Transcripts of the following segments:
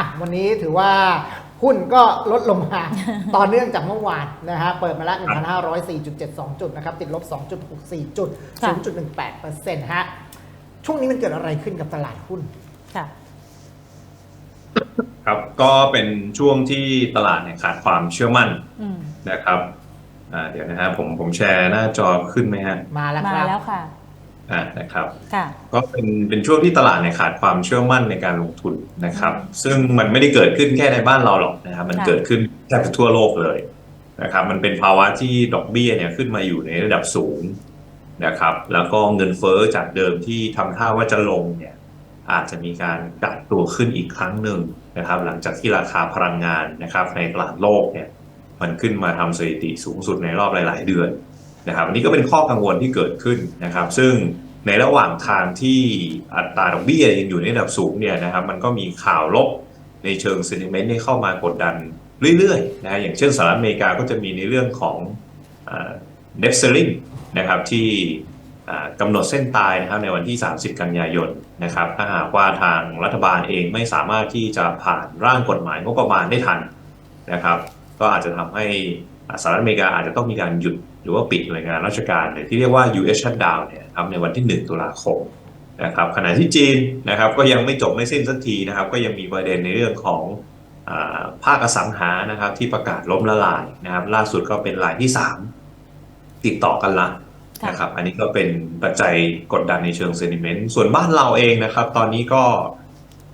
อะวันนี้ถือว่าหุ้นก็ลดลงมา ต่อเนื่องจากเมื่อวานนะฮะเปิดมาแล้ว1,504.72 จุดนะครับ ติดลบ 2.64 จุดค่ะ0.18%ฮะช่วงนี้มันเกิดอะไรขึ้นกับตลาดหุ้นค่ะครับก็เป็นช่วงที่ตลาดเนี่ยขาดความเชื่อมั่นอืมนะครับอ่าเดี๋ยวนะฮะผมผมแชร์หน้าจอขึ้นไหมฮะมาแล้วมาครับแล้วค่ะ อ่านะครับค่ะ ก็เป็นเป็นช่วงที่ตลาดเนี่ยขาดความเชื่อมั่นในการลงทุนนะครับ ซึ่งมันไม่ได้เกิดขึ้นแค่ในบ้านเราหรอกนะครับมันค่ะ เกิดขึ้นแทบจะทั่วโลกเลยนะครับ มันเป็นภาวะที่ดอกเบี้ยเนี่ยขึ้นมาอยู่ในระดับสูงนะครับ แล้วก็เงินเฟ้อจากเดิมที่ทำท่าว่าจะลงเนี่ย อาจจะมีการดัดตัวขึ้นอีกครั้งหนึ่งนะครับ หลังจากที่ราคาพลังงานนะครับ ในตลาดโลกเนี่ย มันขึ้นมาทำสถิติสูงสุดในรอบหลาย ๆ เดือน นะครับอันนี้ก็เป็นข้อกังวลที่เกิดขึ้นนะครับ ซึ่งในระหว่างทางที่อัตราดอกเบี้ยยังอยู่ในระดับสูงเนี่ยนะครับมันก็มีข่าวลบในเชิง sentiment ที่เข้ามากดดันเรื่อยๆนะฮะอย่างเช่นสหรัฐอเมริกาก็จะมีในเรื่องของอ่า net selling นะครับที่กำหนดเส้นตายนะครับในวันที่ 30 กันยายนนะครับถ้าหากว่าทางรัฐบาลเองไม่สามารถที่จะผ่านร่างกฎหมายงบประมาณได้ทันนะครับ ก็อาจจะทำให้ สหรัฐอเมริกาอาจจะต้องมีการหยุดหรือว่าปิดหน่วยงานราชการหรือที่เรียกว่า US shutdown เนี่ยครับในวันที่ 1 ตุลาคมนะครับขณะที่จีนนะครับก็ยังไม่จบไม่สิ้นสักทีนะครับ ก็ยังมีประเด็นในเรื่องของอาภาคอสังหานะครับที่ประกาศล้มละลายนะครับ ล่าสุดก็เป็นรายที่ 3 ติดต่อกันละค่ะนะครับ อันนี้ก็เป็นปัจจัยกดดันในเชิงเซนิเมนต์ส่วนบ้านเราเองนะครับ ตอนนี้ก็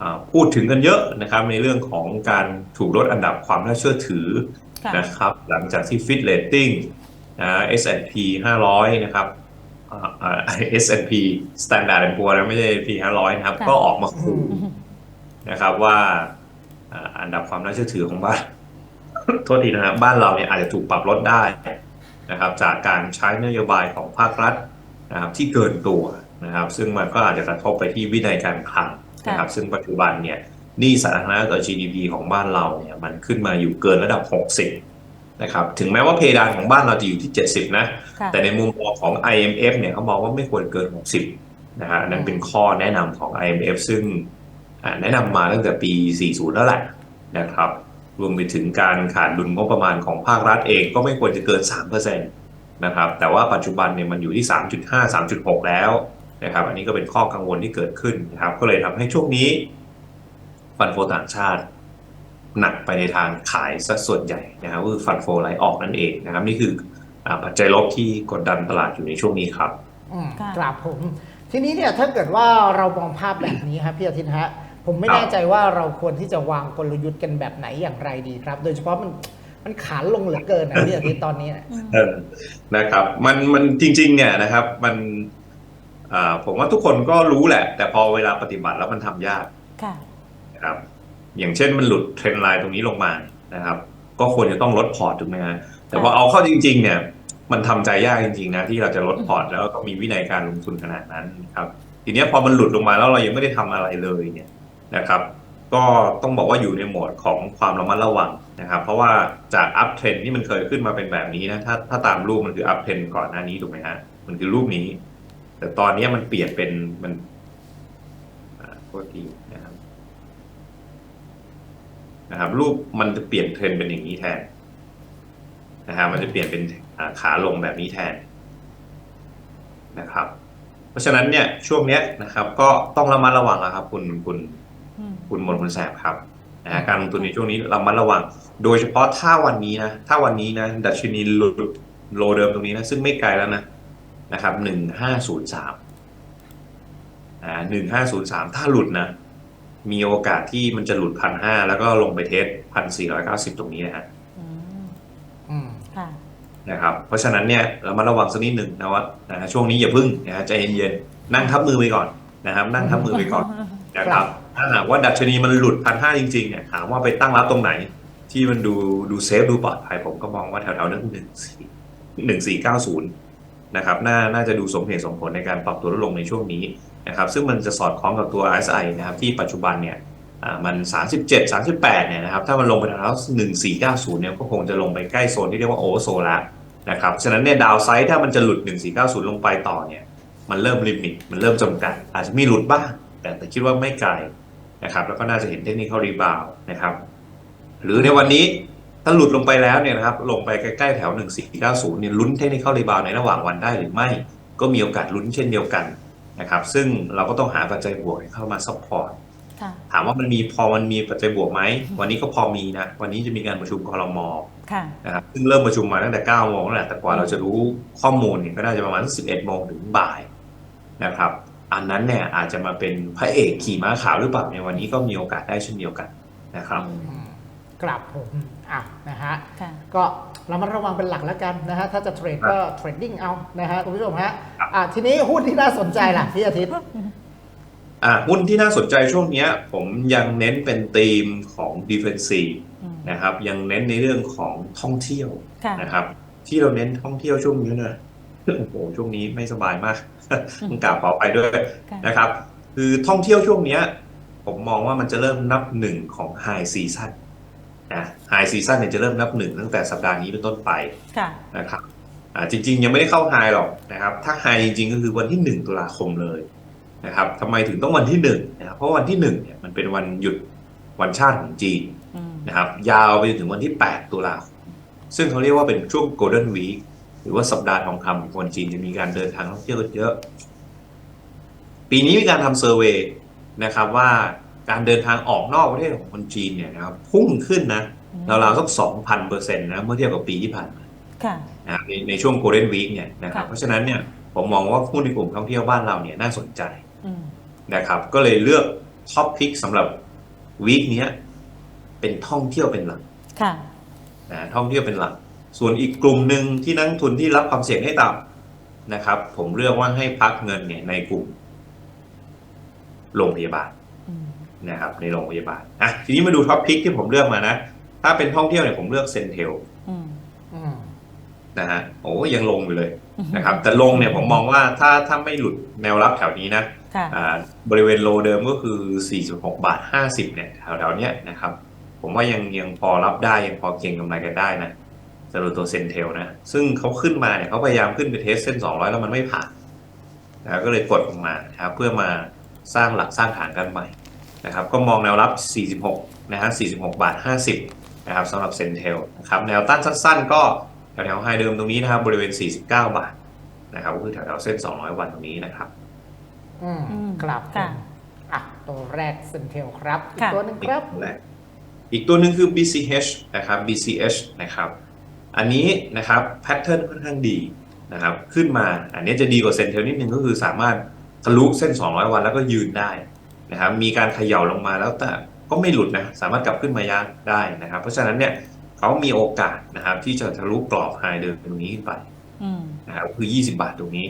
อ่าพูดถึงกันเยอะนะครับในเรื่องของการถูกลดอันดับความน่าเชื่อถือค่ะ นะครับหลังจากที่ฟิตเรตติ้งนะ S&P 500 นะครับอ่าอ่า S&P Standard Poor's นะไม่ใช่ P 500 นะครับค่ะก็ออกมาขู่นะครับว่าอ่าอันดับความน่าเชื่อถือของบ้านโทษทีนะครับบ้านเราเนี่ยอาจจะถูกปรับลดได้นะครับ จากการใช้นโยบายของภาครัฐนะครับที่เกินตัวนะครับ ซึ่งมันก็อาจจะกระทบไปที่วินัยการคลังนะครับ ซึ่งปัจจุบันเนี่ย หนี้สาธารณะต่อ GDP ของบ้านเราเนี่ยมันขึ้นมาอยู่เกินระดับ 60 นะครับ ถึงแม้ว่าเพดานของบ้านเราจะอยู่ที่ 70 นะค่ะแต่ในมุมมองของ IMF เนี่ยเขามองว่าไม่ควรเกิน 60 นะฮะอันนั้นเป็นข้อแนะนำของ IMF ซึ่งอ่าแนะนำมาตั้งแต่ปี 40 แล้วแหละนะครับ รวมไปถึงการขาดดุลงบประมาณของภาครัฐเองก็ไม่ควรจะเกิน 3%นะครับ แต่ว่าปัจจุบันเนี่ยมันอยู่ที่ 3.5 3.6 แล้วนะครับ อันนี้ก็เป็นข้อกังวลที่เกิดขึ้นนะครับ ก็เลยทำให้ช่วงนี้ ฟันโฟต่างชาติ หนักไปในทางขายซะส่วนใหญ่นะครับก็คือฟันโฟไหลออกนั่นเองนะครับ นี่คืออาปัจจัยลบที่กดดันตลาดอยู่ในช่วงนี้ครับอืมค่ะครับผม ทีนี้เนี่ยถ้าเกิดว่าเรามองภาพแบบนี้ครับพี่อาทิตย์ฮะผมไม่ครับแน่ใจว่าเราควรที่จะวางกลยุทธ์กันแบบไหนอย่างไรดีครับ โดยเฉพาะมันมันขาลงเหลือเกินนะพี่อาทิตย์ตอนนี้เออนะครับ มันมันจริง ๆ เนี่ยนะครับ มันอ่าผมว่าทุกคนก็รู้แหละ แต่พอเวลาปฏิบัติแล้วมันทำยากค่ะ นะครับอย่างเช่นมันหลุดเทรนไลน์ตรงนี้ลงมานะครับ ก็ควรจะต้องลดพอร์ตถูกไหมฮะแต่พอเอาเข้าจริง ๆ เนี่ย มันทำใจยากจริงๆนะที่เราจะลดพอร์ตแล้วก็มีวินัยการลงทุนขนาดนั้นครับทีนี้พอมันหลุดลงมาแล้วเรายังไม่ได้ทำอะไรเลยเนี่ยนะครับ ก็ต้องบอกว่าอยู่ในโหมดของความระมัดระวังนะครับ เพราะว่าจากอัพเทรนที่มันเคยขึ้นมาเป็นแบบนี้นะถ้าถ้าตามรูปมันคืออัพเทรนก่อนหน้านี้ถูกไหมฮะมันคือรูปนี้ แต่ตอนนี้มันเปลี่ยนเป็นมันอ่าโทษที นะครับนะครับรูปมันจะเปลี่ยนเทรนเป็นอย่างนี้แทนนะครับมันจะเปลี่ยนเป็นอ่าขาลงแบบนี้แทนนะครับ เพราะฉะนั้นเนี่ยช่วงเนี้ยนะครับ ก็ต้องระมัดระวังนะครับ คุณคุณอืมคุณมนต์คุณแสบครับนะฮะการลงทุนในช่วงนี้ระมัดระวัง โดยเฉพาะถ้าวันนี้นะถ้าวันนี้นะดัชนีหลุดโลเดิมตรงนี้นะซึ่งไม่ไกลแล้วนะนะครับหนึ่งห้าศูนย์สามอ่าหนึ่งห้าศูนย์สามถ้าหลุดนะ มีโอกาสที่มันจะหลุดพันห้าแล้วก็ลงไปเทสพันสี่ร้อยเก้าสิบตรงนี้นะฮะอืมอืมค่ะนะครับ เพราะฉะนั้นเนี่ยเรามาระวังสักนิดหนึ่งนะว่านะฮะช่วงนี้อย่าพึ่งนะฮะใจเย็นๆนั่งทับมือไปก่อนนะครับ นั่งทับมือไปก่อนนะครับถ้าหากว่าดัชนีมันหลุดพันห้าจริงๆเนี่ยถามว่าไปตั้งรับตรงไหน ที่มันดูดูเซฟดูปลอดภัยผมก็มองว่าแถวๆนั้นหนึ่งสี่หนึ่งสี่เก้าศูนย์นะครับน่าน่าจะดูสมเหตุสมผลในการปรับตัวลดลงในช่วงนี้ นะครับซึ่งมันจะสอดคล้องกับตัว RSI นะครับที่ปัจจุบันเนี่ยอ่ามัน 37 38เนี่ยนะครับถ้ามันลงไปแถว1490เนี่ยก็คงจะลงไปใกล้โซนที่เรียกว่าโอเวอร์โซแล้วนะครับฉะนั้นเนี่ยดาวไซด์ถ้ามันจะหลุด 1490 ลงไปต่อเนี่ยมันเริ่มลิมิตมันเริ่มจำกัด อาจจะมีหลุดบ้าง แต่แต่คิดว่าไม่ไกลนะครับแล้วก็น่าจะเห็นเทคนิครีบาวนะครับหรือในวันนี้ถ้าหลุดลงไปแล้วเนี่ยนะครับลงไปใกล้ๆแถว 1490เนี่ยลุ้นเทคนิครีบาวในระหว่างวันได้หรือไม่ ก็มีโอกาสลุ้นเช่นเดียวกัน นะครับ ซึ่งเราก็ต้องหาปัจจัยบวกให้เข้ามาซัพพอร์ตค่ะถามว่ามันมีพอมันมีปัจจัยบวกไหม วันนี้ก็พอมีนะ วันนี้จะมีการประชุมคอรมอค่ะนะครับซึ่งเริ่มประชุมมาตั้งแต่9โมงแล้วแหละแต่กว่าเราจะรู้ข้อมูลเนี่ยก็น่าจะประมาณ11โมงถึงบ่ายนะครับ อันนั้นเนี่ยอาจจะมาเป็นพระเอกขี่ม้าขาวหรือเปล่าในวันนี้ก็มีโอกาสได้เช่นเดียวกันนะครับอืมอืม กลับผมอะนะฮะค่ะก็เรามาระวังเป็นหลักแล้วกันนะฮะถ้าจะเทรดก็เทรดดิ้งเอานะฮะคุณผู้ชมฮะครับอะทีนี้หุ้นที่น่าสนใจล่ะพี่อาทิตย์อ่าหุ้นที่น่าสนใจช่วงเนี้ยผมยังเน้นเป็นธีมของ defensive อืมนะครับยังเน้นในเรื่องของท่องเที่ยวค่ะนะครับ ที่เราเน้นท่องเที่ยวช่วงนี้เนี่ยโอ้โหช่วงนี้ไม่สบายมากต้องกราบขอไปด้วยค่ะนะครับ คือท่องเที่ยวช่วงเนี้ยผมมองว่ามันจะเริ่มนับหนึ่งของไฮซีซั่น นะไฮซีซั่นเนี่ยจะเริ่มนับหนึ่งตั้งแต่สัปดาห์นี้เป็นต้นไปค่ะนะครับอ่าจริง ๆ ยังไม่ได้เข้าไฮหรอกนะครับ ถ้าไฮจริง ๆ ก็คือวันที่หนึ่งตุลาคมเลยนะครับทำไมถึงต้องวันที่หนึ่งนะครับเพราะวันที่หนึ่งเนี่ยมันเป็นวันหยุดวันชาติของจีนอืมนะครับ ยาวไปจนถึงวันที่ 8 ตุลาคม ซึ่งเขาเรียกว่าเป็นช่วง Golden Week หรือว่าสัปดาห์ทองคำของคนจีนจะมีการเดินทางท่องเที่ยวกันเยอะ ปีนี้มีการทำเซอร์เวยนะครับว่า การเดินทางออกนอกประเทศของคนจีนเนี่ยนะครับพุ่งขึ้นนะราวๆสัก2,000เปอร์เซ็นต์นะเมื่อเทียบกับปีที่ผ่านมาค่ะนะครับในในช่วง Golden Week เนี่ยนะครับค่ะเพราะฉะนั้นเนี่ยผมมองว่าหุ้นในกลุ่มท่องเที่ยวบ้านเราเนี่ยน่าสนใจอืมนะครับ ก็เลยเลือกท็อปพิกสำหรับวีคเนี้ยเป็นท่องเที่ยวเป็นหลักค่ะนะท่องเที่ยวเป็นหลัก ส่วนอีกกลุ่มหนึ่งที่นักลงทุนที่รับความเสี่ยงให้ต่ำนะครับ ผมเลือกว่าให้พักเงินเนี่ยในกลุ่มโรงพยาบาลอืม นะครับในโรงพยาบาลอะทีนี้มาดูท็อปพิกที่ผมเลือกมานะ ถ้าเป็นท่องเที่ยวเนี่ยผมเลือกเซนเทลอืมอืมนะฮะโอ้ยังลงอยู่เลยนะครับ แต่ลงเนี่ยผมมองว่าถ้าถ้าไม่หลุดแนวรับแถวนี้นะค่ะอ่าบริเวณโลเดิมก็คือ 46 บาท 50 เนี่ยแถวๆเนี้ยนะครับ ผมว่ายังยังพอรับได้ยังพอเก็งกำไรกันได้นะสำหรับตัวเซนเทลนะ ซึ่งเขาขึ้นมาเนี่ยเขาพยายามขึ้นไปเทสเส้น 200 แล้วมันไม่ผ่านนะครับก็เลยกดลงมานะครับเพื่อมาสร้างหลักสร้างฐานกันใหม่ นะครับก็มองแนวรับ 46 นะฮะ 46 บาท 50 นะครับสำหรับเซนเทลนะครับแนวต้านสั้นๆ ก็แถวๆไฮเดิมตรงนี้นะครับบริเวณ 49 บาทนะครับก็คือแถวๆเส้น 200 วันตรงนี้นะครับอืมอืมครับผค่ะมอะตัวแรกเซนเทลครับอีกค่ะตัวหนึ่งครับแรกอีกตัวหนึ่งคือ BCH นะครับ BCH นะครับอันนี้นะครับแพทเทิร์นค่อนข้างดีนะครับขึ้นมาอันนี้จะดีกว่าเซนเทลนิดนึงก็คือสามารถทะลุเส้น 200 วันแล้วก็ยืนได้ นะครับมีการเขย่าลงมาแล้วแต่ก็ไม่หลุดนะสามารถกลับขึ้นมายักได้นะครับ เพราะฉะนั้นเนี่ยเขามีโอกาสนะครับที่จะทะลุกรอบไฮเดิมตรงนี้ขึ้นไปอืมนะครับคือ 20 บาทตรงนี้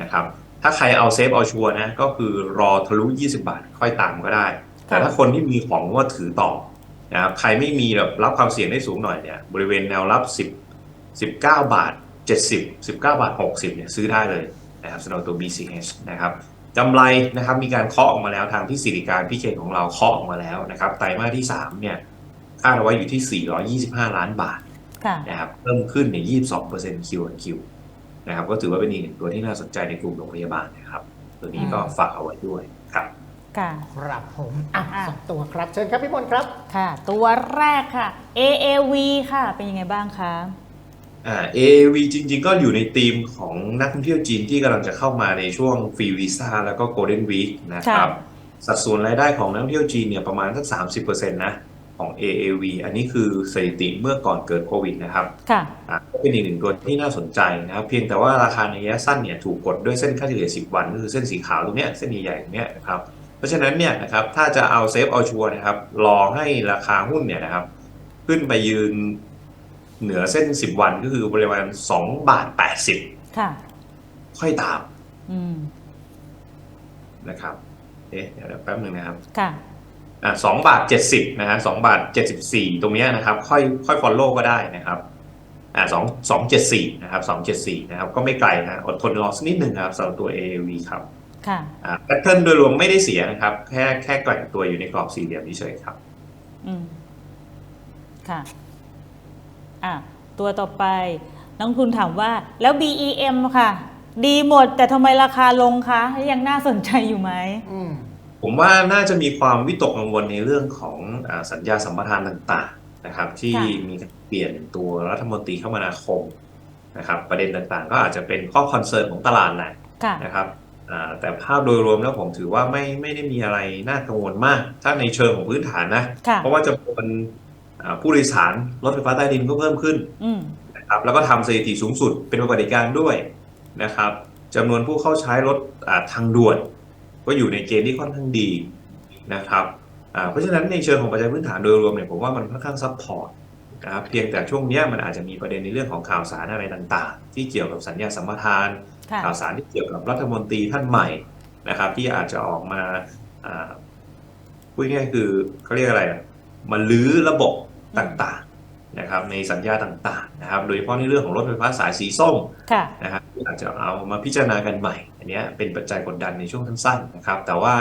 นะครับ ถ้าใครเอาเซฟเอาชัวร์นะก็คือรอทะลุ 20 บาทค่อยตามก็ได้ แต่ถ้าคนที่มีของก็ถือต่อนะครับใครไม่มีแบบรับความเสี่ยงได้สูงหน่อยเนี่ยบริเวณแนวรับ 10 19 บาท 70 19 บาท 60เนี่ยซื้อได้เลยนะครับสำหรับตัว BCH นะครับ กำไรนะครับมีการเคาะออกมาแล้วทางที่สิริการพี่เคนของเราเคาะออกมาแล้วนะครับไตรมาสที่3เนี่ยคาดเอาไว้อยู่ที่ 425 ล้านบาทค่ะนะครับเพิ่มขึ้นใน 22% Q on Q นะครับก็ถือว่าเป็นอีกหนึ่งตัวที่น่าสนใจในกลุ่มโรงพยาบาลนะครับ ตัวนี้ก็อืมฝากเอาไว้ด้วยครับค่ะครับผมอะอะสองตัวครับ เชิญครับพี่มนต์ครับ ค่ะ ตัวแรกค่ะ AAV ค่ะ เป็นยังไงบ้างคะ อ่า AAV จริง ๆ ก็อยู่ในธีมของนักท่องเที่ยวจีนที่กำลังจะเข้ามาในช่วงฟรีวีซ่าแล้วก็ Golden Week นะครับ สัดส่วนรายได้ของนักท่องเที่ยวจีนเนี่ยประมาณสัก 30%นะของ AAV อันนี้คือสถิติเมื่อก่อนเกิดโควิดนะครับค่ะอะก็เป็นอีกหนึ่งตัวที่น่าสนใจนะครับ เพียงแต่ว่าราคาในระยะสั้นเนี่ยถูกกดด้วยเส้นค่าเฉลี่ย 10 วันก็คือเส้นสีขาวตรงเนี้ยเส้นใหญ่ๆตรงเนี้ยนะครับ เพราะฉะนั้นเนี่ยนะครับถ้าจะเอาเซฟเอาชัวร์นะครับรอให้ราคาหุ้นเนี่ยนะครับขึ้นไปยืน เหนือเส้น 10 วันก็คือบริเวณ2บาทค่ะ80ค่อยตามอืมนะครับ เอ๊ะเดี๋ยวแป๊บหนึ่งนะครับค่ะอะสองบาทเจ็ดสิบนะฮะสองบาทเจ็ดสิบสี่ตรงเนี้ยนะครับ ค่อยค่อยฟอลโล่ก็ได้นะครับอ่าสองสองเจ็ดสี่นะครับสองเจ็ดสี่นะครับ ก็ไม่ไกลนะอดทนรอสักนิดหนึ่งครับสำหรับตัว AAV ครับค่ะอ่าแพทเทิร์นโดยรวมไม่ได้เสียนะครับ แค่แค่แกว่งตัวอยู่ในกรอบสี่เหลี่ยมเฉยๆครับ อืม ค่ะ อะตัวต่อไปนักลงทุนถามว่าแล้ว BEM ค่ะ ดีหมดแต่ทำไมราคาลงคะยังน่าสนใจอยู่ไหม อืม ผมว่าน่าจะมีความวิตกกังวลในเรื่องของอาสัญญาสัมปทานต่างๆนะครับ ที่ค่ะ มีการเปลี่ยนตัวรัฐมนตรีคมนาคมนะครับ ประเด็นต่างๆ ก็อาจจะเป็นข้อคอนเซิร์นของตลาดแหละ ค่ะ นะครับอ่าแต่ภาพโดยรวมแล้วผมถือว่าไม่ไม่ได้มีอะไรน่ากังวลมาก ถ้าในเชิงของพื้นฐานนะ ค่ะ เพราะว่าจำนวนอ่า ผู้โดยสารรถไฟฟ้าใต้ดินก็เพิ่มขึ้นอืมนะครับแล้วก็ทำสถิติสูงสุดเป็นประวัติการณ์ด้วยนะครับจำนวนผู้เข้าใช้รถอ่าทางด่วน ก็อยู่ในเกณฑ์ที่ค่อนข้างดีนะครับอ่าเพราะฉะนั้นในเชิงของปัจจัยพื้นฐานโดยรวมเนี่ยผมว่ามันค่อนข้างซัพพอร์ตนะครับเพียงแต่ช่วงเนี้ยมันอาจจะมีประเด็นในเรื่องของข่าวสารอะไรต่างๆ ที่เกี่ยวกับสัญญาสัมปทานค่ะข่าวสารที่เกี่ยวกับรัฐมนตรีท่านใหม่นะครับ ที่อาจจะออกมาอ่าพูดง่ายๆคือเขาเรียกอะไรอะมาลื้อระบบ ต่างๆนะครับในสัญญาต่างๆนะครับโดยเฉพาะในเรื่องของรถไฟฟ้าสายสีส้มค่ะนะครับที่อาจจะเอามาพิจารณากันใหม่ อันเนี้ยเป็นปัจจัยกดดันในช่วงสั้นๆนะครับแต่ว่า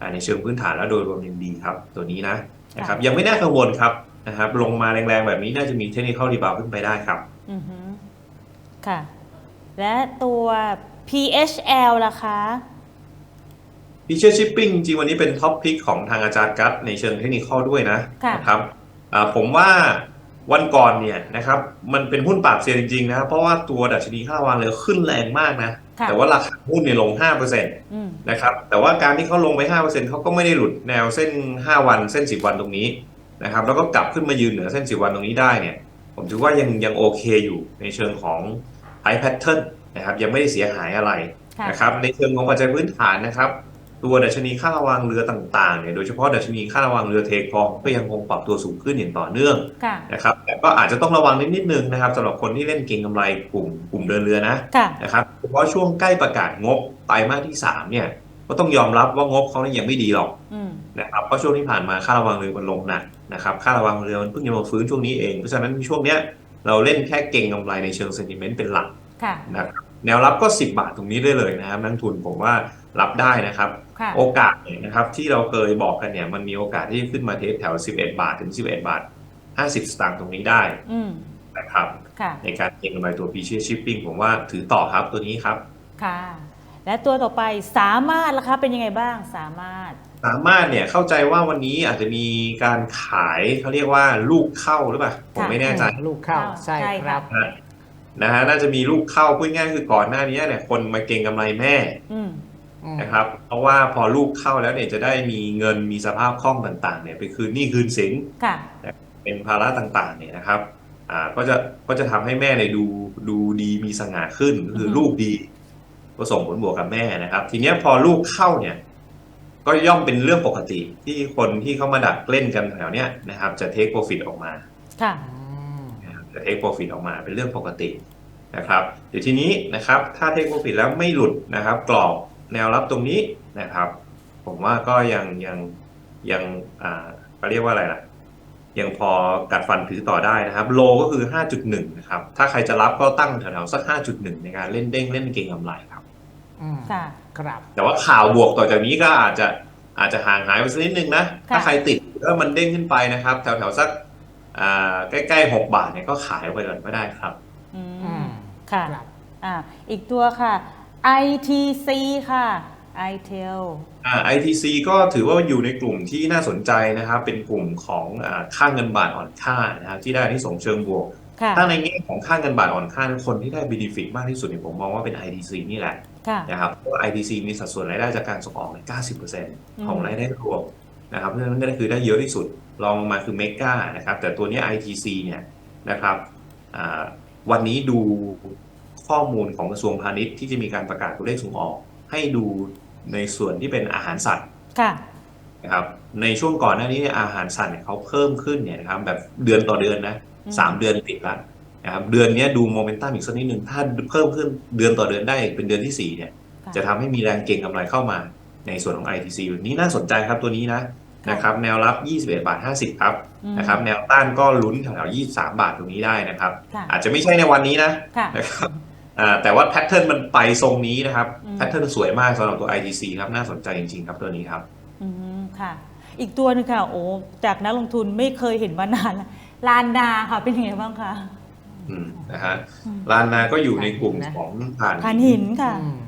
อ่าในเชิงพื้นฐานแล้วโดยรวมยังดีครับ ตัวนี้นะนะครับยังไม่น่ากังวลครับนะครับลงมาแรงๆ แบบนี้น่าจะมีเทคนิค a l รีบาวขึ้นไปได้ครับอือฮึค่ะ และตัว PHL ล่ะคะพิเชอร์ชิปปิ้งจริงๆวันนี้เป็นท็อปพิกของทางอาจารย์กัตในเชิงเทคนิคด้วยนะค่ะนะครับอ่า ผมว่าวันก่อนเนี่ยนะครับมันเป็นหุ้นปราบเซียนจริงๆนะเพราะว่าตัวดัชนีค่าระวางเรือขึ้นแรงมากนะค่ะแต่ว่าราคาหุ้นเนี่ยลง5%อืมนะครับแต่ว่าการที่เขาลงไป 5%เขาก็ไม่ได้หลุดแนวเส้น 5 วันเส้น 10 วันตรงนี้นะครับแล้วก็กลับขึ้นมายืนเหนือเส้น 10 วันตรงนี้ได้เนี่ยผมถือว่ายังยังโอเคอยู่ในเชิงของ high pattern นะครับยังไม่ได้เสียหายอะไรค่ะนะครับในเชิงของปัจจัยพื้นฐานนะครับ ตัวดัชนีค่าระวางเรือต่างๆเนี่ยโดยเฉพาะดัชนีค่าระวางเรือเทคองก็ยังคงปรับตัวสูงขึ้นอย่างต่อเนื่องค่ะนะครับแต่ก็อาจจะต้องระวังนิดนิดนึงนะครับสำหรับคนที่เล่นเก็งกำไรกลุ่มกลุ่มเดินเรือนะค่ะนะครับเฉพาะช่วงใกล้ประกาศงบไตรมาสที่3เนี่ยก็ต้องยอมรับว่างบเขาเนี่ยยังไม่ดีหรอกอืมนะครับเพราะช่วงที่ผ่านมาค่าระวังเรือมันลงหนักนะครับค่าระวังเรือมันเพิ่งจะมาฟื้นช่วงนี้เองเพราะฉะนั้นช่วงเนี้ยเราเล่นแค่เก่งกำไรในเชิงเซนติเมนต์เป็นหลักค่ะนะครับแนวรับก็ 10 บาทตรงนี้ได้เลยนะครับนักทุนผมว่า รับได้นะครับค่ะโอกาสเนี่ยนะครับที่เราเคยบอกกันเนี่ยมันมีโอกาสที่ขึ้นมาเทสแถว 11 บาทถึง 11 บาท 50 สตางค์ตรงนี้ได้อืมนะครับค่ะในการเก็งกำไรตัว p ีเชียชิปปิ้งผมว่าถือต่อครับตัวนี้ครับ ค่ะ และตัวต่อไปสามารถล่ะคะเป็นยังไงบ้างสามารถ สามารถเนี่ยเข้าใจว่าวันนี้อาจจะมีการขายเขาเรียกว่าลูกเข้าหรือเปล่าผมไม่แน่ใจลูกเข้าเข้าใช่ใช่ครับค่ะนะนะฮะน่าจะมีลูกเข้าพูดง่ายๆคือก่อนหน้านี้เนี่ยคนมาเก็งกำไรแม่อืมอืม นะครับ เพราะว่าพอลูกเข้าแล้วเนี่ยจะได้มีเงินมีสภาพคล่องต่างๆเนี่ยไปคืนหนี้คืนสินค่ะเป็นภาระต่างๆเนี่ยนะครับอ่าก็จะก็จะทำให้แม่เนี่ยดูดูดีมีสง่าขึ้นก็คืออฮึลูกดีก็ส่งผลบวกกับแม่นะครับ ทีเนี้ยพอลูกเข้าเนี่ย ก็ย่อมเป็นเรื่องปกติที่คนที่เขามาดักเล่นกันแถวเนี้ยนะครับ จะเทคโปรฟิตออกมาค่ะอืมนะครับจะเทคโปรฟิตออกมาเป็นเรื่องปกตินะครับ เดี๋ยวทีนี้นะครับ ถ้าเทคโปรฟิตแล้วไม่หลุดนะครับ กรอบ แนวรับตรงนี้นะครับ ผมว่าก็ยังยังยังอ่าเขาเรียกว่าอะไรล่ะยังพอกัดฟันถือต่อได้นะครับ โลก็คือ 5.1 นะครับ ถ้าใครจะรับก็ตั้งแถวๆสัก 5.1 ในการเล่นเด้งเล่นเก็งกำไรครับอืมค่ะครับ แต่ว่าข่าวบวกต่อจากนี้ก็อาจจะอาจจะห่างหายไปสักนิดนึงนะค่ะถ้าใครติดแล้วมันเด้งขึ้นไปนะครับ แถวๆสักอ่าใกล้ๆ 6 บาทเนี่ยก็ขายไปก่อนก็ได้ครับ อือืมมค่ะครับอ่า อีกตัวค่ะ ITC ค่ะ ITEL อ่า ITC ก็ถือว่าอยู่ในกลุ่มที่น่าสนใจนะครับ เป็นกลุ่มของอ่าค่าเงินบาทอ่อนค่านะครับที่ได้ที่ส่งส์เชิงบวกค่ะถ้าในแง่ของค่าเงินบาทอ่อนค่าคนที่ได้ benefit มากที่สุดเนี่ยผมมองว่าเป็น ITC นี่แหละค่ะนะครับเพราะว่า ITC มีสัดส่วนรายได้จากการส่งออกเนี่ย90%ของรายได้รวมนะครับเพราะฉะนั้นก็คือได้เยอะที่สุดรองลงมาคือเมกานะครับแต่ตัวเนี้ย ITC เนี่ยนะครับอ่าวันนี้ดู ข้อมูลของกระทรวงพาณิชย์ที่จะมีการประกาศตัวเลขส่งออก ให้ดูในส่วนที่เป็นอาหารสัตว์ค่ะนะครับในช่วงก่อนหน้านี้เนี่ยอาหารสัตว์เนี่ยเขาเพิ่มขึ้นเนี่ยนะครับแบบเดือนต่อเดือนนะอืมสามเดือนติดละนะครับเดือนเนี้ยดูโมเมนตัมอีกสักนิดหนึ่งถ้าเพิ่มขึ้นเดือนต่อเดือนได้เป็นเดือนที่สี่เนี่ยค่ะจะทำให้มีแรงเก็งกำไรเข้ามาในส่วนของ ITC นี้น่าสนใจครับตัวนี้นะค่ะนะครับแนวรับ 21 บาท 50 ครับอืมนะครับแนวต้านก็ลุ้นแถวๆ23 บาทตรงนี้ได้นะครับค่ะอาจจะไม่ใช่ในวันนี้นะค่ะนะครับ อ่าแต่ว่าแพทเทิร์นมันไปทรงนี้นะครับอืมแพทเทิร์นสวยมากสำหรับตัว ITC ครับน่าสนใจจริงๆครับตัวนี้ครับอืมค่ะ อีกตัวหนึงค่ะโอ้จากนักลงทุนไม่เคยเห็นมานานแล้วลานนาค่ะเป็นยังไงบ้างคะอืมนะฮะอืมลานนาก็อยู่ในกลุ่มของผ่านผ่านหินค่ะอืม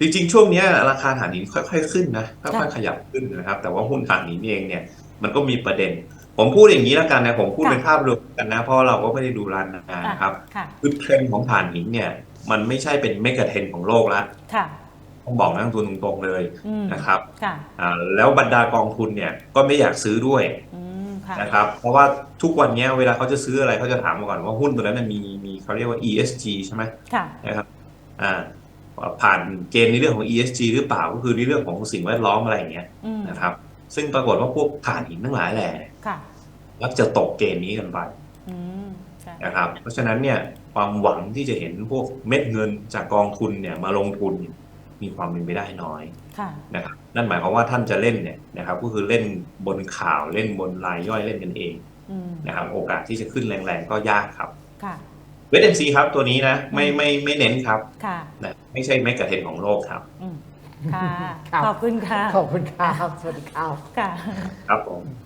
จริงๆ ช่วงเนี้ยราคาถ่านหินค่อยๆขึ้นนะค่อยค่ะๆขยับขึ้นนะครับ แต่ว่าหุ้นถ่านหินเองเนี่ยมันก็มีประเด็น ผมพูดอย่างนี้แล้วกันนะผมพูดค่ะเป็นภาพรวมกันนะ เพราะเราก็ไม่ได้ดูรานนานนะครับค่ะคือเทรนด์ของถ่านหินเนี่ย มันไม่ใช่เป็นเมกะเทรนด์ของโลกละค่ะต้องบอกนักลงทุนตรงๆเลยอืมนะครับค่ะอ่าแล้วบรรดากองทุนเนี่ยก็ไม่อยากซื้อด้วยอืมค่ะนะครับ เพราะว่าทุกวันเนี้ยเวลาเขาจะซื้ออะไรเขาจะถามมาก่อนว่าหุ้นตัวนั้นนะมีมีเขาเรียกว่า ESG ใช่ไหมค่ะนะครับอ่าผ่านเกณฑ์ในเรื่องของ ESG หรือเปล่าก็คือในเรื่องของสิ่งแวดล้อมอะไรอย่างเงี้ยอืมนะครับ ซึ่งปรากฏว่าพวกถ่านหินทั้งหลายแหละค่ะมักจะตกเกณฑ์นี้กันไปอืมใช่นะครับ เพราะฉะนั้นเนี่ยความหวังที่จะเห็นพวกเม็ดเงินจากกองทุนเนี่ยมาลงทุนเนี่ยมีความเป็นไปได้น้อยค่ะนะครับนั่นหมายความว่าท่านจะเล่นเนี่ยนะครับ ก็คือเล่นบนข่าวเล่นบนรายย่อยเล่นกันเองอืมนะครับ โอกาสที่จะขึ้นแรงๆก็ยากครับค่ะเวทเอนซีครับตัวนี้นะไม่ไม่ไม่เน้นครับค่ะนะไม่ใช่เมกะเทรนด์ของโลกครับอืม ค่ะ ครับ ขอบคุณค่ะ ขอบคุณครับ สวัสดีครับ ค่ะ ครับผม